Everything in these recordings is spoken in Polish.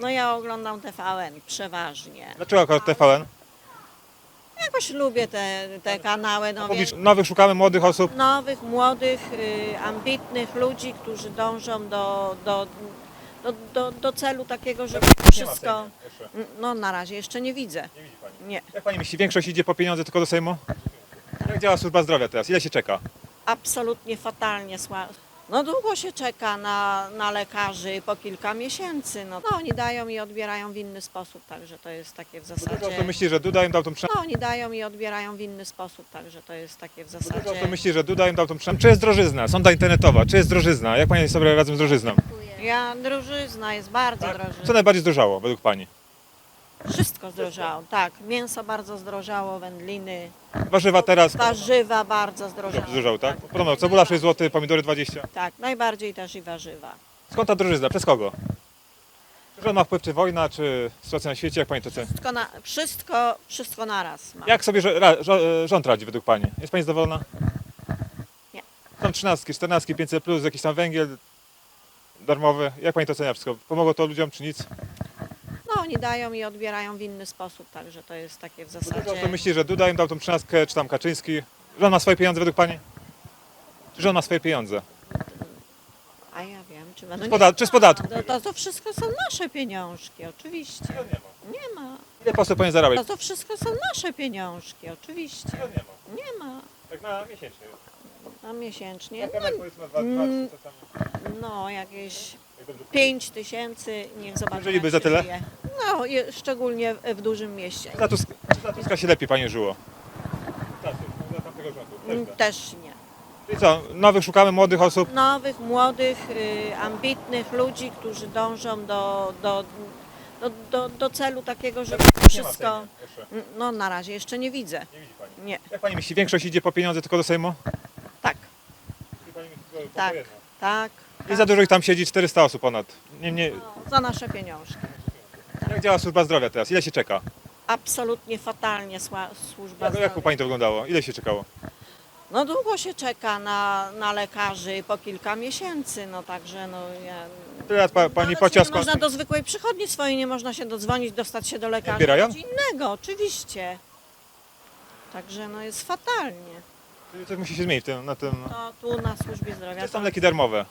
No ja oglądam TVN przeważnie. Dlaczego akurat TVN? Jakoś lubię te, te kanały, no wie, Nowych szukamy młodych osób. nowych, młodych, y, ambitnych ludzi, którzy dążą do, do, do, do, do celu takiego, żeby wszystko... No na razie jeszcze nie widzę. Nie widzi pani. Nie. Jak pani myśli, większość idzie po pieniądze tylko do Sejmu? Jak działa służba zdrowia teraz? Ile się czeka? Absolutnie fatalnie. sła- No długo się czeka na, na lekarzy, po kilka miesięcy. No, no oni dają i odbierają w inny sposób, także to jest takie w Dużo zasadzie... osób myśli, że Duda im dał tą. No oni dają i odbierają w inny sposób, także to jest takie w zasadzie... osób myśli, że Duda im dał tą. Czy jest drożyzna? Sonda internetowa. Czy jest drożyzna? Jak pani sobie razem z drożyzną? Ja, drożyzna jest bardzo Tak? drożyzna. Co najbardziej zdrożało według pani? Wszystko zdrożało, tak. Mięso bardzo zdrożało, wędliny, Warzywa teraz warzywa bardzo zdrożało. zdrożały, tak? Podobno cebula 6 zł, pomidory 20. Tak, najbardziej też i warzywa. Skąd ta drożyzna? Przez kogo? Czy rząd ma wpływ, czy wojna, czy sytuacja na świecie? Jak pani to ceni? Wszystko, na, wszystko, wszystko naraz ma. Jak sobie rzo- ra- rząd radzi według pani? Jest pani zadowolona? Nie. Są 13, 14, 500 plus, jakiś tam węgiel darmowy. Jak pani to ocenia wszystko? Pomogło to ludziom, czy nic? No oni dają i odbierają w inny sposób, także to jest takie w zasadzie... osób myśli, że Duda im dał tą 13, czy tam Kaczyński. Rząd ma swoje pieniądze według pani? Czy rząd ma swoje pieniądze? A ja wiem, czy będą... Z poda- czy z podatku? To, to, to wszystko są nasze pieniążki, oczywiście. Nie ma. Ile poseł powinien zarabiać? To, to wszystko są nasze pieniążki, oczywiście. Nie ma. Tak na miesięcznie. Na miesięcznie. powiedzmy dwa, mm, trzy, co No, jakieś 5 tysięcy, niech zobaczymy. Żyliby jak za tyle? żyje. No, je- szczególnie w, w dużym mieście. Za Tuska, czy za Tuska się lepiej pani żyło? Za tamtego rządu. Mm, Też nie. Czyli co, nowych szukamy młodych osób? Nowych, młodych, y, ambitnych ludzi, którzy dążą do, do, do, do, do celu takiego, żeby wszystko... Jeszcze. No, na razie jeszcze nie widzę. Nie widzi pani. Nie. Jak pani myśli, większość idzie po pieniądze tylko do Sejmu? Tak, tak, tak. Nie za dużo ich tam siedzi, 400 osób ponad. Nie, nie. No, za nasze pieniążki. Jak działa służba zdrowia teraz? Ile się czeka? Absolutnie fatalnie sła- służba Jak, jak u zdrowia. pani to wyglądało? Ile się czekało? No długo się czeka na, na lekarzy, po kilka miesięcy, no także no ja... Lat pa, pani Nawet się Pocia nie można do zwykłej przychodni swojej, nie można się dodzwonić, dostać się do lekarza. odbierają? Coś innego, oczywiście. Także no jest fatalnie. Czyli Coś musi się zmienić w tym, na tym. To tu na służbie zdrowia. Czy są leki darmowe?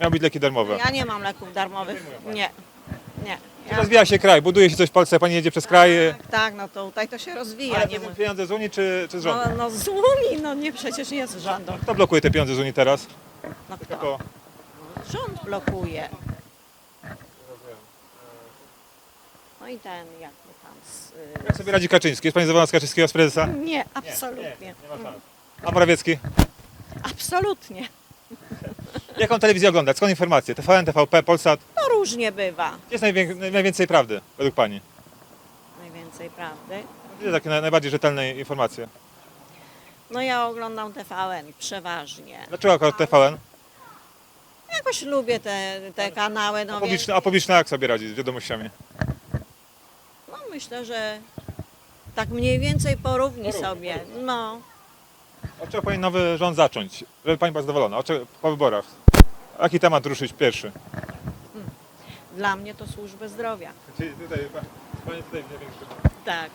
Miały być leki darmowe. Ja nie mam leków darmowych. Nie, nie. Ja, Rozwija się kraj, buduje się coś w Polsce, pani jedzie przez kraj. tak, tak, no to tutaj to się rozwija. Ale Nie to ma... pieniądze z Unii czy, czy z rządu? no, no z Unii, no nie, przecież nie z rządu. Kto blokuje te pieniądze z Unii teraz? No kto? Tylko... Rząd blokuje. No i ten, jak mu tam... Z, y, Jak sobie radzi Kaczyński? Jest pani zadowolona z Kaczyńskiego, z prezesa? Nie, absolutnie. A Morawiecki? Absolutnie. Jaką telewizję oglądać? Skąd informacje? TVN, TVP, Polsat? No różnie bywa. Gdzie jest najwię- najwięcej prawdy według pani? Najwięcej prawdy. Gdzie takie naj- najbardziej rzetelne informacje? No ja oglądam TVN przeważnie. Dlaczego akurat TVN? Jakoś lubię te, te kanały. A No, wie, publiczne, a publiczne jak sobie radzi z wiadomościami? no myślę, że tak mniej więcej porówni Porówni, sobie. No. Od czego powinien nowy rząd zacząć? Żeby pani była zadowolona? Od czego, po wyborach? Jaki temat ruszyć pierwszy? Dla mnie to służby zdrowia. Czyli tutaj, pani tutaj największy. Tak.